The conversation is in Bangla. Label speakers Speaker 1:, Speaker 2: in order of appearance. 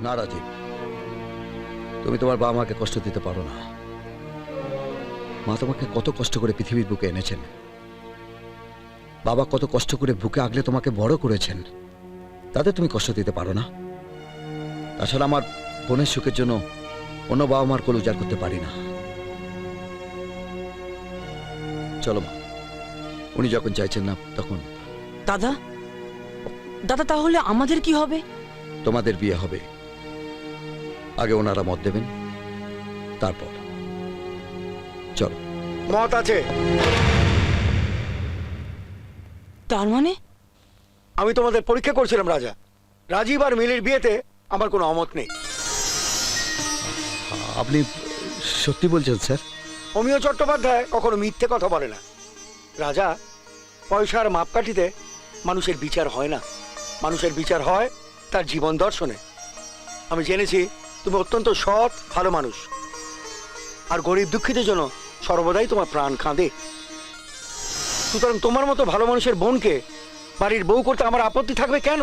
Speaker 1: না রাজীব। তুমি তোমার বাবা মাকে কষ্ট দিতে পারো না। মা তোমাকে কত কষ্ট করে পৃথিবীর বুকে এনেছেন। বাবা কত কষ্ট করে বুকে আগলে তোমাকে বড় করেছেন। তাতে তুমি কষ্ট দিতে পারো না। তাছাড়া আমার বোনের সুখের জন্য অন্য বাবা মার কোল উজাড় করতে পারি না। চলো মা উনি যখন চাইছেন না তখন।
Speaker 2: দাদা দাদা তাহলে আমাদের কি হবে?
Speaker 1: তোমাদের বিয়ে হবে। আগে ওনারা মত দেবেন। তারপর। চলো।
Speaker 3: মত আছে।
Speaker 2: তার মানে?
Speaker 3: আমি তোমাদের পরীক্ষা করছিলাম রাজা। রাজীব আর মিলির বিয়েতে আমার কোনো অমত নেই।
Speaker 1: আপনি সত্যি বলছেন স্যার?
Speaker 3: অমিয় চট্টোপাধ্যায় কখনো মিথ্যে কথা বলে না। রাজা পয়সার মাপকাঠিতে মানুষের বিচার হয় না। মানুষের বিচার হয় তার জীবন দর্শনে। আমি জেনেছি তুমি অত্যন্ত সৎ, ভালো মানুষ। আর গরিব দুঃখীদের জন্য সর্বদাই তোমার প্রাণ খাঁদে সুতরাং তোমার মতো ভালো মানুষের বোনকে বাড়ির বউ করতে আমার আপত্তি থাকবে কেন?